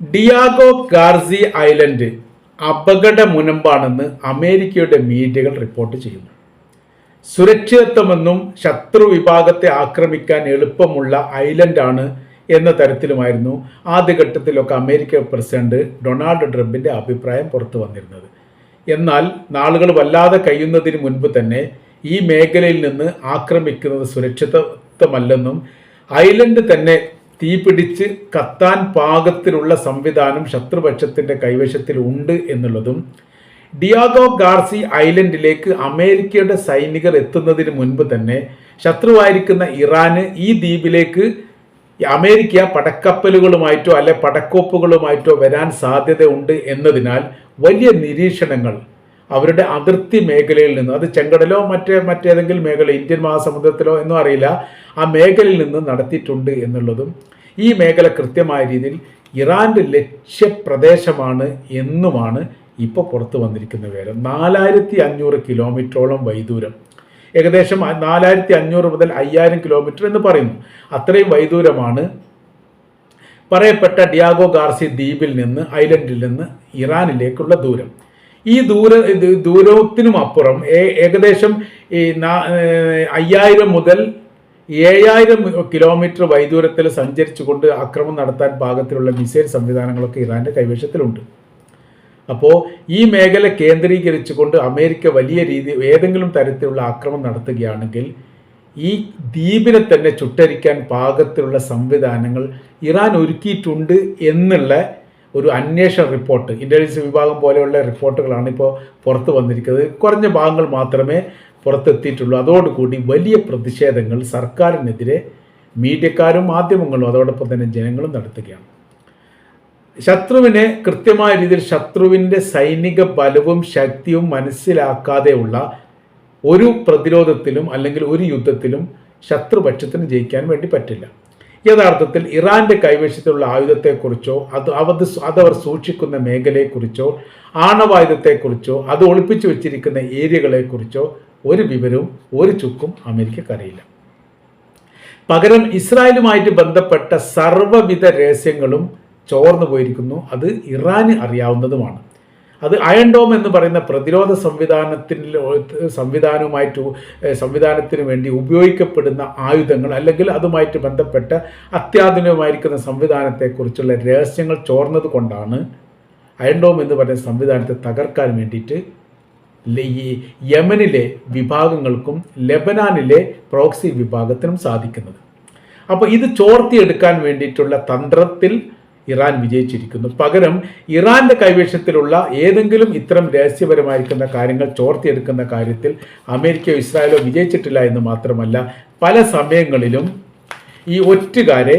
Diego ഗാർസി island അപകട മുനമ്പാണെന്ന് അമേരിക്കയുടെ മീഡിയകൾ റിപ്പോർട്ട് ചെയ്യുന്നു. സുരക്ഷിതത്വമെന്നും ശത്രു വിഭാഗത്തെ ആക്രമിക്കാൻ എളുപ്പമുള്ള ഐലൻഡാണ് എന്ന തരത്തിലുമായിരുന്നു ആദ്യഘട്ടത്തിലൊക്കെ അമേരിക്ക പ്രസിഡന്റ് ഡൊണാൾഡ് ട്രംപിന്റെ അഭിപ്രായം പുറത്തു വന്നിരുന്നത്. എന്നാൽ നാളുകൾ വല്ലാതെ കഴിയുന്നതിന് മുൻപ് തന്നെ ഈ മേഖലയിൽ നിന്ന് ആക്രമിക്കുന്നത് സുരക്ഷിതത്വമല്ലെന്നും ഐലൻഡ് തന്നെ തീപിടിച്ച് കത്താൻ പാകത്തിലുള്ള സംവിധാനം ശത്രുപക്ഷത്തിന്റെ കൈവശത്തിൽ ഉണ്ട് എന്നുള്ളതും ഡിയാഗോ ഗാർസി ഐലൻഡിലേക്ക് അമേരിക്കയുടെ സൈനികർ എത്തുന്നതിന് മുൻപ് തന്നെ ശത്രുവായിരിക്കുന്ന ഇറാന് ഈ ദ്വീപിലേക്ക് അമേരിക്ക പടക്കപ്പലുകളുമായിട്ടോ അല്ലെ പടക്കോപ്പുകളുമായിട്ടോ വരാൻ സാധ്യതയുണ്ട് എന്നതിനാൽ വലിയ നിരീക്ഷണങ്ങൾ അവരുടെ അതിർത്തി മേഖലയിൽ നിന്ന് അത് ചെങ്കടലോ മറ്റേ മറ്റേതെങ്കിലും മേഖല ഇന്ത്യൻ മഹാസമുദ്രത്തിലോ എന്നും അറിയില്ല ആ മേഖലയിൽ നിന്ന് നടത്തിയിട്ടുണ്ട് എന്നുള്ളതും ഈ മേഖല കൃത്യമായ രീതിയിൽ ഇറാന്റെ ലക്ഷ്യപ്രദേശമാണ് എന്നുമാണ് ഇപ്പോൾ പുറത്തു വന്നിരിക്കുന്ന വിവരം. നാലായിരത്തി അഞ്ഞൂറ് കിലോമീറ്ററോളം വൈദൂരം. ഏകദേശം നാലായിരത്തി അഞ്ഞൂറ് മുതൽ അയ്യായിരം കിലോമീറ്റർ എന്ന് പറയുന്നു. അത്രയും വൈദൂരമാണ്. പറയപ്പെട്ട ഡിയാഗോ ഗാർസി ദ്വീപിൽ നിന്ന് ഐലൻഡിൽ നിന്ന് ഇറാനിലേക്കുള്ള ദൂരം. ഈ ദൂര ദൂരത്തിനും അപ്പുറം ഏകദേശം ഈ അയ്യായിരം മുതൽ ഏഴായിരം കിലോമീറ്റർ വൈദൂരത്തിൽ സഞ്ചരിച്ചുകൊണ്ട് ആക്രമണം നടത്താൻ പാകത്തിലുള്ള മിസൈൽ സംവിധാനങ്ങളൊക്കെ ഇറാന്റെ കൈവശത്തിലുണ്ട്. അപ്പോൾ ഈ മേഖല കേന്ദ്രീകരിച്ചുകൊണ്ട് അമേരിക്ക വലിയ രീതി ഏതെങ്കിലും തരത്തിലുള്ള ആക്രമണം നടത്തുകയാണെങ്കിൽ ഈ ദ്വീപിനെ തന്നെ ചുട്ടരിക്കാൻ പാകത്തിലുള്ള സംവിധാനങ്ങൾ ഇറാൻ ഒരുക്കിയിട്ടുണ്ട് എന്നുള്ള ഒരു അന്വേഷണ റിപ്പോർട്ട് ഇന്റലിജൻസ് വിഭാഗം പോലെയുള്ള റിപ്പോർട്ടുകളാണ് ഇപ്പോൾ പുറത്ത് വന്നിരിക്കുന്നത്. കുറഞ്ഞ ഭാഗങ്ങൾ മാത്രമേ പുറത്തെത്തിയിട്ടുള്ളൂ. അതോടുകൂടി വലിയ പ്രതിഷേധങ്ങൾ സർക്കാരിനെതിരെ മീഡിയക്കാരും മാധ്യമങ്ങളും അതോടൊപ്പം തന്നെ ജനങ്ങളും നടത്തുകയാണ്. ശത്രുവിനെ കൃത്യമായ രീതിയിൽ ശത്രുവിന്റെ സൈനിക ബലവും ശക്തിയും മനസ്സിലാക്കാതെയുള്ള ഒരു പ്രതിരോധത്തിലും അല്ലെങ്കിൽ ഒരു യുദ്ധത്തിലും ശത്രുപക്ഷത്തിന് ജയിക്കാൻ വേണ്ടി പറ്റില്ല. യഥാർത്ഥത്തിൽ ഇറാന്റെ കൈവശത്തിലുള്ള ആയുധത്തെക്കുറിച്ചോ അത് അവത് അതവർ സൂക്ഷിക്കുന്ന മേഖലയെക്കുറിച്ചോ ആണവായുധത്തെക്കുറിച്ചോ അത് ഒളിപ്പിച്ചു വെച്ചിരിക്കുന്ന ഏരിയകളെക്കുറിച്ചോ ഒരു വിവരവും ഒരു ചുക്കും അമേരിക്കക്കറിയില്ല പകരം ഇസ്രായേലുമായിട്ട് ബന്ധപ്പെട്ട സർവവിധ രഹസ്യങ്ങളും ചോർന്നു പോയിരിക്കുന്നു അത് ഇറാന് അറിയാവുന്നതുമാണ്. അത് അയൺ ഡോം എന്ന് പറയുന്ന പ്രതിരോധ സംവിധാനത്തിൽ സംവിധാനവുമായിട്ട് സംവിധാനത്തിന് വേണ്ടി ഉപയോഗിക്കപ്പെടുന്ന ആയുധങ്ങൾ അല്ലെങ്കിൽ അതുമായിട്ട് ബന്ധപ്പെട്ട അത്യാധുനികമായിരിക്കുന്ന സംവിധാനത്തെക്കുറിച്ചുള്ള രഹസ്യങ്ങൾ ചോർന്നത് കൊണ്ടാണ് അയൺ ഡോം എന്ന് പറയുന്ന സംവിധാനത്തെ തകർക്കാൻ വേണ്ടിയിട്ട് ഈ യമനിലെ വിഭാഗങ്ങൾക്കും ലെബനാനിലെ പ്രോക്സി വിഭാഗത്തിനും സാധിക്കുന്നത്. അപ്പോൾ ഇത് ചോർത്തിയെടുക്കാൻ വേണ്ടിയിട്ടുള്ള തന്ത്രത്തിൽ ഇറാൻ വിജയിച്ചിരിക്കുന്നു. പകരം ഇറാന്റെ കൈവശത്തിലുള്ള ഏതെങ്കിലും ഇത്തരം രഹസ്യപരമായിരിക്കുന്ന കാര്യങ്ങൾ ചോർത്തിയെടുക്കുന്ന കാര്യത്തിൽ അമേരിക്കയോ ഇസ്രായേലോ വിജയിച്ചിട്ടില്ല എന്ന് മാത്രമല്ല പല സമയങ്ങളിലും ഈ ഒറ്റുകാരെ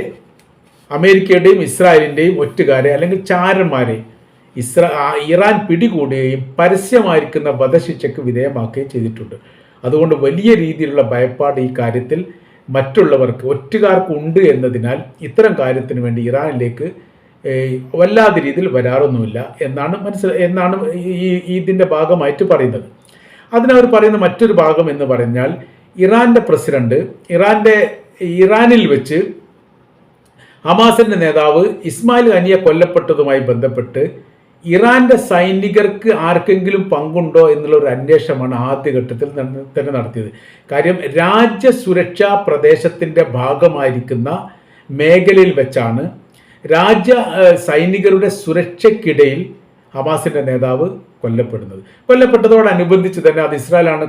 അമേരിക്കയുടെയും ഇസ്രായേലിന്റെയും ഒറ്റുകാരെ അല്ലെങ്കിൽ ചാരന്മാരെ ഇസ്രാ ഇറാൻ പിടികൂടുകയും പരസ്യമായിരിക്കുന്ന വധശിക്ഷയ്ക്ക് വിധേയമാക്കുകയും ചെയ്തിട്ടുണ്ട്. അതുകൊണ്ട് വലിയ രീതിയിലുള്ള ഭയപ്പാട് ഈ കാര്യത്തിൽ മറ്റുള്ളവർക്ക് ഒറ്റുകാർക്കുണ്ട് എന്നതിനാൽ ഇത്തരം കാര്യത്തിന് വേണ്ടി ഇറാനിലേക്ക് വല്ലാതെ രീതിയിൽ വരാറൊന്നുമില്ല എന്നാണ് മനസ്സിൽ എന്നാണ് ഈ ഇതിന്റെ ഭാഗമായിട്ട് പറയുന്നത്. അതിനവർ പറയുന്ന മറ്റൊരു ഭാഗം എന്ന് പറഞ്ഞാൽ ഇറാന്റെ പ്രസിഡന്റ് ഇറാന്റെ ഇറാനിൽ വെച്ച് ഹമാസിന്റെ നേതാവ് ഇസ്മായിൽ ഹനിയ കൊല്ലപ്പെട്ടതുമായി ബന്ധപ്പെട്ട് ഇറാന്റെ സൈനികർക്ക് ആർക്കെങ്കിലും പങ്കുണ്ടോ എന്നുള്ള ഒരു അന്വേഷണമാണ് ആദ്യഘട്ടത്തിൽ തന്നെ നടത്തിയത്. കാര്യം രാജ്യസുരക്ഷാ പ്രദേശത്തിന്റെ ഭാഗമായിരിക്കുന്ന മേഖലയിൽ വെച്ചാണ് രാജ്യ സൈനികരുടെ സുരക്ഷയ്ക്കിടയിൽ ഹമാസിന്റെ നേതാവ് കൊല്ലപ്പെടുന്നത്. കൊല്ലപ്പെട്ടതോടനുബന്ധിച്ച് തന്നെ അത് ഇസ്രായേലാണ്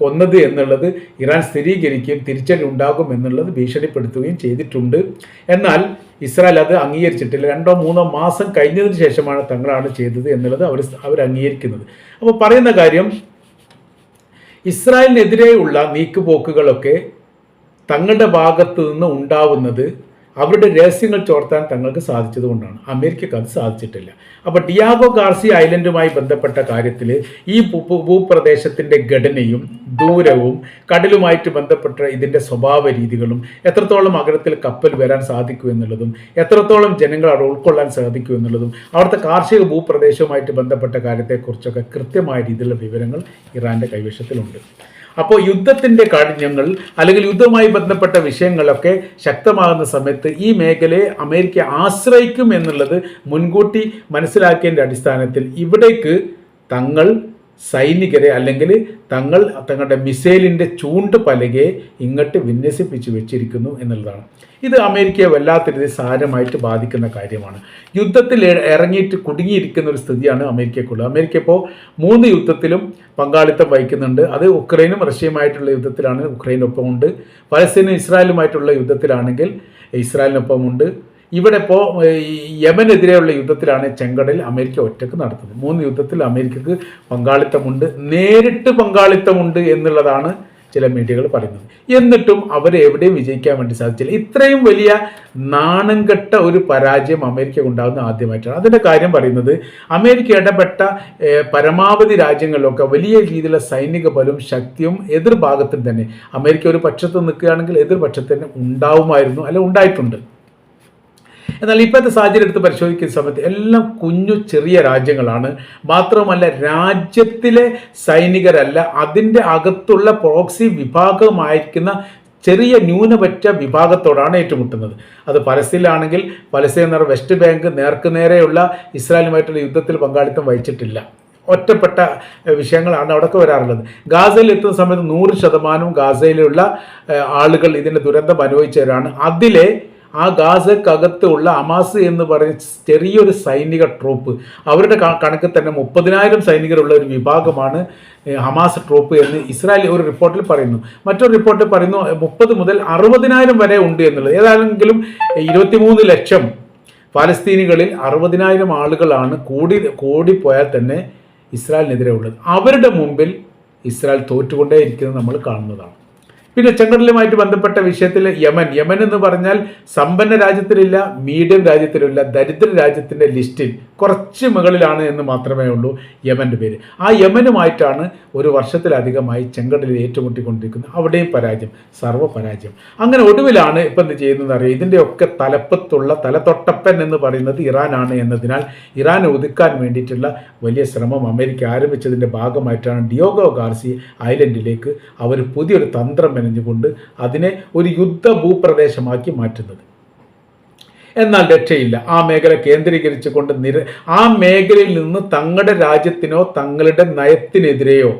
കൊന്നത് എന്നുള്ളത് ഇറാൻ സ്ഥിരീകരിക്കുകയും തിരിച്ചടി ഉണ്ടാകും എന്നുള്ളത് ഭീഷണിപ്പെടുത്തുകയും ചെയ്തിട്ടുണ്ട്. എന്നാൽ ഇസ്രായേൽ അത് അംഗീകരിച്ചിട്ടില്ല. രണ്ടോ മൂന്നോ മാസം കഴിഞ്ഞതിന് ശേഷമാണ് തങ്ങളാണ് ചെയ്തത് എന്നുള്ളത് അവർ അവർ അംഗീകരിക്കുന്നത്. അപ്പോൾ പറയുന്ന കാര്യം ഇസ്രായേലിനെതിരെയുള്ള നീക്കുപോക്കുകളൊക്കെ തങ്ങളുടെ ഭാഗത്തു നിന്ന് ഉണ്ടാവുന്നത് അവരുടെ രഹസ്യങ്ങൾ ചോർത്താൻ തങ്ങൾക്ക് സാധിച്ചതുകൊണ്ടാണ് അമേരിക്കക്ക് അത് സാധിച്ചിട്ടില്ല. അപ്പോൾ ഡിയാഗോ ഗാർസി ഐലൻഡുമായി ബന്ധപ്പെട്ട കാര്യത്തിൽ ഈ ഭൂപ്രദേശത്തിന്റെ ഘടനയും ദൂരവും കടലുമായിട്ട് ബന്ധപ്പെട്ട ഇതിന്റെ സ്വഭാവ രീതികളും എത്രത്തോളം അകലത്തിൽ കപ്പൽ വരാൻ സാധിക്കൂ എന്നുള്ളതും എത്രത്തോളം ജനങ്ങൾ അവിടെ ഉൾക്കൊള്ളാൻ സാധിക്കൂ എന്നുള്ളതും അവിടുത്തെ കാർഷിക ഭൂപ്രദേശവുമായിട്ട് ബന്ധപ്പെട്ട കാര്യത്തെക്കുറിച്ചൊക്കെ കൃത്യമായ രീതിയിലുള്ള വിവരങ്ങൾ ഇറാന്റെ കൈവശത്തിലുണ്ട്. അപ്പോൾ യുദ്ധത്തിന്റെ കാഠിന്യങ്ങൾ അല്ലെങ്കിൽ യുദ്ധവുമായി ബന്ധപ്പെട്ട വിഷയങ്ങളൊക്കെ ശക്തമാകുന്ന സമയത്ത് ഈ മേഖലയെ അമേരിക്ക ആശ്രയിക്കും എന്നുള്ളത് മുൻകൂട്ടി മനസ്സിലാക്കിയതിന്റെ അടിസ്ഥാനത്തിൽ ഇവിടേക്ക് തങ്ങൾ സൈനികരെ അല്ലെങ്കിൽ തങ്ങൾ തങ്ങളുടെ മിസൈലിന്റെ ചൂണ്ട് പലകയെ ഇങ്ങോട്ട് വിന്യസിപ്പിച്ച് വെച്ചിരിക്കുന്നു എന്നുള്ളതാണ്. ഇത് അമേരിക്കയെ വല്ലാത്ത രീതിയിൽ സാരമായിട്ട് ബാധിക്കുന്ന കാര്യമാണ്. യുദ്ധത്തിൽ ഇറങ്ങിയിട്ട് കുടുങ്ങിയിരിക്കുന്ന ഒരു സ്ഥിതിയാണ് അമേരിക്കയ്ക്കുള്ളത്. അമേരിക്ക ഇപ്പോൾ മൂന്ന് യുദ്ധത്തിലും പങ്കാളിത്തം വഹിക്കുന്നുണ്ട്. അത് ഉക്രൈനും റഷ്യയുമായിട്ടുള്ള യുദ്ധത്തിലാണ് ഉക്രൈനൊപ്പമുണ്ട്. പലസ്തീനും ഇസ്രായേലുമായിട്ടുള്ള യുദ്ധത്തിലാണെങ്കിൽ ഇസ്രായേലിനൊപ്പമുണ്ട്. ഇവിടെ ഇപ്പോൾ യമനെതിരെയുള്ള യുദ്ധത്തിലാണ് ചെങ്കടൽ അമേരിക്ക ഒറ്റയ്ക്ക് നടത്തുന്നത്. മൂന്ന് യുദ്ധത്തിൽ അമേരിക്കക്ക് പങ്കാളിത്തമുണ്ട്. നേരിട്ട് പങ്കാളിത്തമുണ്ട് എന്നുള്ളതാണ് ചില മീഡിയകൾ പറയുന്നത്. എന്നിട്ടും അവരെ എവിടെയും വിജയിക്കാൻ വേണ്ടി സാധിച്ചില്ല. ഇത്രയും വലിയ നാണം കെട്ട ഒരു പരാജയം അമേരിക്ക ഉണ്ടാകുന്ന ആദ്യമായിട്ടാണ്. അതിന്റെ കാര്യം പറയുന്നത് അമേരിക്ക ഇടപെട്ട പരമാവധി രാജ്യങ്ങളിലൊക്കെ വലിയ രീതിയിലുള്ള സൈനിക ബലവും ശക്തിയും എതിർഭാഗത്തിൽ തന്നെ അമേരിക്ക ഒരു പക്ഷത്ത് നിൽക്കുകയാണെങ്കിൽ എതിർപക്ഷത്തിന് ഉണ്ടാവുമായിരുന്നു അല്ല ഉണ്ടായിട്ടുണ്ട്. എന്നാൽ ഇപ്പോഴത്തെ സാഹചര്യം എടുത്ത് പരിശോധിക്കുന്ന സമയത്ത് എല്ലാം കുഞ്ഞു ചെറിയ രാജ്യങ്ങളാണ്. മാത്രമല്ല രാജ്യത്തിലെ സൈനികരല്ല അതിന്റെ അകത്തുള്ള പ്രോക്സി വിഭാഗമായിരിക്കുന്ന ചെറിയ ന്യൂനപക്ഷ വിഭാഗത്തോടാണ് ഏറ്റുമുട്ടുന്നത്. അത് പലസ്തീനിലാണെങ്കിൽ പലസ്തീൻ വെസ്റ്റ് ബാങ്ക് നേർക്കുനേരെയുള്ള ഇസ്രായേലുമായിട്ടുള്ള യുദ്ധത്തിൽ പങ്കാളിത്തം വഹിച്ചിട്ടില്ല. ഒറ്റപ്പെട്ട വിഷയങ്ങളാണ് അവിടെയൊക്കെ വരാറുള്ളത്. ഗാസയിൽ എത്തുന്ന സമയത്ത് നൂറ് ശതമാനവും ഗാസയിലുള്ള ആളുകൾ ഇതിന്റെ ദുരന്തം അനുഭവിച്ചവരാണ്. അതിലെ ആ ഗാസക്കകത്തുള്ള അമാസ് എന്ന് പറയുന്ന ചെറിയൊരു സൈനിക ട്രൂപ്പ്. അവരുടെ കണക്ക് തന്നെ മുപ്പതിനായിരം സൈനികരുള്ള ഒരു വിഭാഗമാണ് ഹമാസ് ട്രൂപ്പ് എന്ന് ഇസ്രായേൽ ഒരു റിപ്പോർട്ടിൽ പറയുന്നു. മറ്റൊരു റിപ്പോർട്ടിൽ പറയുന്നു മുപ്പത് മുതൽ അറുപതിനായിരം വരെ ഉണ്ട് എന്നുള്ളത്. ഏതാണെങ്കിലും ഇരുപത്തിമൂന്ന് ലക്ഷം ഫലസ്തീനികളിൽ അറുപതിനായിരം ആളുകളാണ് കൂടി കൂടിപ്പോയാൽ തന്നെ ഇസ്രായേലിനെതിരെ ഉള്ളത്. അവരുടെ മുമ്പിൽ ഇസ്രായേൽ തോറ്റുകൊണ്ടേ ഇരിക്കുന്നത് നമ്മൾ കാണുന്നതാണ്. പിന്നെ ചെങ്കടലുമായിട്ട് ബന്ധപ്പെട്ട വിഷയത്തിൽ യമൻ. യമൻ എന്ന് പറഞ്ഞാൽ സമ്പന്ന രാജ്യത്തിലില്ല മീഡിയം രാജ്യത്തിലില്ല ദരിദ്ര രാജ്യത്തിന്റെ ലിസ്റ്റിൽ കുറച്ച് മുകളിലാണ് എന്ന് മാത്രമേ ഉള്ളൂ യമന്റെ പേര്. ആ യമനുമായിട്ടാണ് ഒരു വർഷത്തിലധികമായി ചെങ്കടലിൽ ഏറ്റുമുട്ടിക്കൊണ്ടിരിക്കുന്നത്. അവിടെയും പരാജയം സർവ പരാജയം അങ്ങനെ ഒടുവിലാണ് ഇപ്പം എന്ത് ചെയ്യുന്നത് അറിയാം? ഇതിന്റെയൊക്കെ തലപ്പത്തുള്ള തലതൊട്ടപ്പൻ എന്ന് പറയുന്നത് ഇറാനാണ് എന്നതിനാൽ ഇറാനെ ഒതുക്കാൻ വേണ്ടിയിട്ടുള്ള വലിയ ശ്രമം അമേരിക്ക ആരംഭിച്ചതിന്റെ ഭാഗമായിട്ടാണ് ഡിയോഗോ ഗാർസി ഐലൻഡിലേക്ക് അവർ പുതിയൊരു തന്ത്രം മെനഞ്ഞുകൊണ്ട് അതിനെ ഒരു യുദ്ധ ഭൂപ്രദേശമാക്കി മാറ്റുന്നത്. എന്നാൽ രക്ഷയില്ല. ആ മേഖല കേന്ദ്രീകരിച്ചുകൊണ്ട് നിര ആ മേഖലയിൽ നിന്ന് തങ്ങളുടെ രാജ്യത്തിനോ തങ്ങളുടെ നയത്തിനെതിരെയോ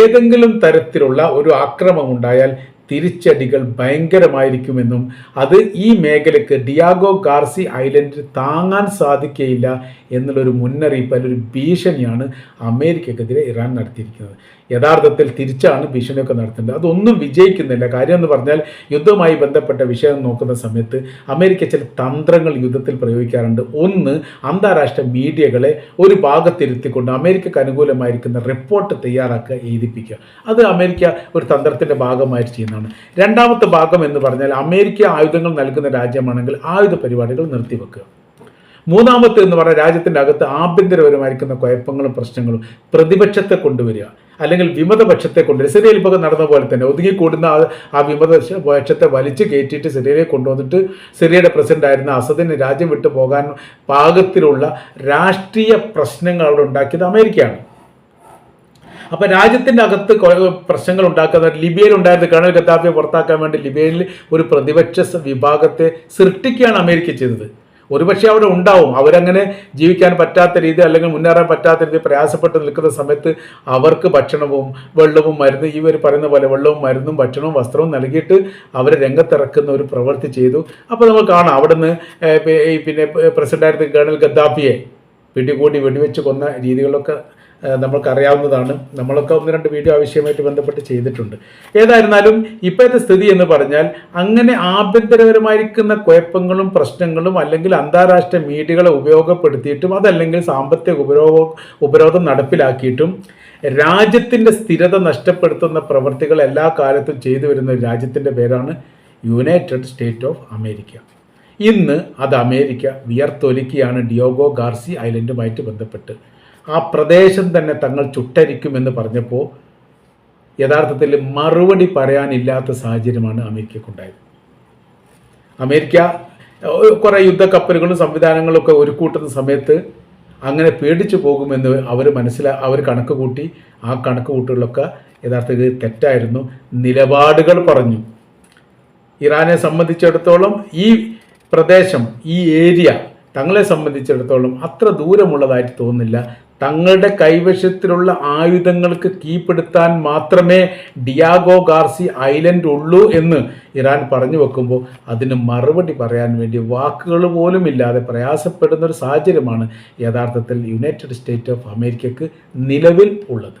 ഏതെങ്കിലും തരത്തിലുള്ള ഒരു ആക്രമണം ഉണ്ടായാൽ തിരിച്ചടികൾ ഭയങ്കരമായിരിക്കുമെന്നും അത് ഈ മേഖലയ്ക്ക് ഡിയാഗോ ഗാർസി ഐലൻഡിൽ താങ്ങാൻ സാധിക്കുകയില്ല എന്നുള്ളൊരു മുന്നറിയിപ്പ് അല്ലെങ്കിൽ ഒരു ഭീഷണിയാണ് അമേരിക്കക്കെതിരെ ഇറാൻ നടത്തിയിരിക്കുന്നത്. യഥാർത്ഥത്തിൽ തിരിച്ചാണ് ഭീഷണിയൊക്കെ നടത്തുന്നത്. അതൊന്നും വിജയിക്കുന്നില്ല. കാര്യം എന്ന് പറഞ്ഞാൽ യുദ്ധവുമായി ബന്ധപ്പെട്ട വിഷയം നോക്കുന്ന സമയത്ത് അമേരിക്ക ചില തന്ത്രങ്ങൾ യുദ്ധത്തിൽ പ്രയോഗിക്കാറുണ്ട്. ഒന്ന് അന്താരാഷ്ട്ര മീഡിയകളെ ഒരു ഭാഗത്തിരുത്തിക്കൊണ്ട് അമേരിക്കക്ക് അനുകൂലമായിരിക്കുന്ന റിപ്പോർട്ട് തയ്യാറാക്കുക എഴുതിപ്പിക്കുക. അത് അമേരിക്ക ഒരു തന്ത്രത്തിന്റെ ഭാഗമായിട്ട് ചെയ്യുന്നതാണ് രണ്ടാമത്തെ ഭാഗം എന്ന് പറഞ്ഞാൽ അമേരിക്ക ആയുധങ്ങൾ നൽകുന്ന രാജ്യമാണെങ്കിൽ ആയുധ പരിപാടികൾ നിർത്തിവെക്കുക. മൂന്നാമത്തെ എന്ന് പറഞ്ഞാൽ രാജ്യത്തിന്റെ അകത്ത് ആഭ്യന്തരപരമായിരിക്കുന്ന കുഴപ്പങ്ങളും പ്രശ്നങ്ങളും പ്രതിപക്ഷത്തെ കൊണ്ടുവരിക. അല്ലെങ്കിൽ വിമതപക്ഷത്തെ കൊണ്ടുവരിക. സിറിയയിൽ ഇപ്പോൾ നടന്ന പോലെ തന്നെ ഒതുങ്ങിക്കൂടുന്ന ആ ആ വിമത പക്ഷത്തെ വലിച്ചു കയറ്റിയിട്ട് സിറിയയിലേക്ക് കൊണ്ടുവന്നിട്ട് സിറിയയുടെ പ്രസിഡന്റ് ആയിരുന്ന അസദിന് രാജ്യം വിട്ടു പോകാൻ പാകത്തിലുള്ള രാഷ്ട്രീയ പ്രശ്നങ്ങൾ അവിടെ ഉണ്ടാക്കിയത് അമേരിക്കയാണ്. അപ്പൊ രാജ്യത്തിന്റെ അകത്ത് പ്രശ്നങ്ങൾ ഉണ്ടാക്കുന്ന ലിബിയയിൽ ഉണ്ടായിരുന്ന കേണൽ ഗദ്ദാഫിയെ പുറത്താക്കാൻ വേണ്ടി ലിബിയയിൽ ഒരു പ്രതിപക്ഷ വിഭാഗത്തെ സൃഷ്ടിക്കുകയാണ് അമേരിക്ക ചെയ്തത്. ഒരുപക്ഷെ അവിടെ ഉണ്ടാവും. അവരങ്ങനെ ജീവിക്കാൻ പറ്റാത്ത രീതി അല്ലെങ്കിൽ മുന്നേറാൻ പറ്റാത്ത രീതി പ്രയാസപ്പെട്ട് നിൽക്കുന്ന സമയത്ത് അവർക്ക് ഭക്ഷണവും വെള്ളവും മരുന്ന് ഇവർ പറയുന്ന പോലെ വെള്ളവും മരുന്നും ഭക്ഷണവും വസ്ത്രവും നൽകിയിട്ട് അവരെ രംഗത്തിറക്കുന്ന ഒരു പ്രവൃത്തി ചെയ്തു. അപ്പോൾ നമ്മൾ കാണാം അവിടുന്ന് പിന്നെ പ്രസിഡന്റായിരുന്ന കേണൽ ഗദ്ദാഫിയെ പിടികൂടി വെടിവെച്ച് കൊന്ന രീതികളൊക്കെ നമ്മൾക്കറിയാവുന്നതാണ്. നമ്മളൊക്കെ ഒന്ന് രണ്ട് വീഡിയോ ആവശ്യമായിട്ട് ബന്ധപ്പെട്ട് ചെയ്തിട്ടുണ്ട്. ഏതായിരുന്നാലും ഇപ്പോഴത്തെ സ്ഥിതി എന്ന് പറഞ്ഞാൽ അങ്ങനെ ആഭ്യന്തരപരമായിരിക്കുന്ന കുഴപ്പങ്ങളും പ്രശ്നങ്ങളും അല്ലെങ്കിൽ അന്താരാഷ്ട്ര മീഡിയകളെ ഉപയോഗപ്പെടുത്തിയിട്ടും അതല്ലെങ്കിൽ സാമ്പത്തിക ഉപരോധ ഉപരോധം നടപ്പിലാക്കിയിട്ടും രാജ്യത്തിന്റെ സ്ഥിരത നഷ്ടപ്പെടുത്തുന്ന പ്രവൃത്തികൾ എല്ലാ കാലത്തും ചെയ്തു വരുന്ന രാജ്യത്തിന്റെ പേരാണ് യുണൈറ്റഡ് സ്റ്റേറ്റ് ഓഫ് അമേരിക്ക ഇന്ന് അത് അമേരിക്ക വിയർത്തൊലിക്കുകയാണ് ഡിയോഗോ ഗാർസി ഐലൻഡുമായിട്ട് ബന്ധപ്പെട്ട്. ആ പ്രദേശം തന്നെ തങ്ങൾ ചുട്ടരിക്കുമെന്ന് പറഞ്ഞപ്പോൾ യഥാർത്ഥത്തിൽ മറുപടി പറയാനില്ലാത്ത സാഹചര്യമാണ് അമേരിക്കക്കുണ്ടായത്. അമേരിക്ക കുറേ യുദ്ധക്കപ്പലുകളും സംവിധാനങ്ങളും ഒക്കെ ഒരു കൂട്ടുന്ന സമയത്ത് അങ്ങനെ പേടിച്ചു പോകുമെന്ന് അവർ മനസ്സിലാ അവർ കണക്ക് കൂട്ടി ആ കണക്ക് കൂട്ടുകളൊക്കെ യഥാർത്ഥത്തിൽ തെറ്റായിരുന്നു. നിലപാടുകൾ പറഞ്ഞു. ഇറാനെ സംബന്ധിച്ചിടത്തോളം ഈ പ്രദേശം ഈ ഏരിയ തങ്ങളെ സംബന്ധിച്ചിടത്തോളം അത്ര ദൂരമുള്ളതായിട്ട് തോന്നുന്നില്ല. തങ്ങളുടെ കൈവശത്തിലുള്ള ആയുധങ്ങൾക്ക് കീഴ്പ്പെടുത്താൻ മാത്രമേ ഡിയാഗോ ഗാർസി ഐലൻഡ് ഉള്ളൂ എന്ന് ഇറാൻ പറഞ്ഞു വെക്കുമ്പോൾ അതിന് മറുപടി പറയാൻ വേണ്ടി വാക്കുകൾ പോലും ഇല്ലാതെ പ്രയാസപ്പെടുന്ന ഒരു സാഹചര്യമാണ് യഥാർത്ഥത്തിൽ യുണൈറ്റഡ് സ്റ്റേറ്റ് ഓഫ് അമേരിക്കക്ക് നിലവിൽ ഉള്ളത്.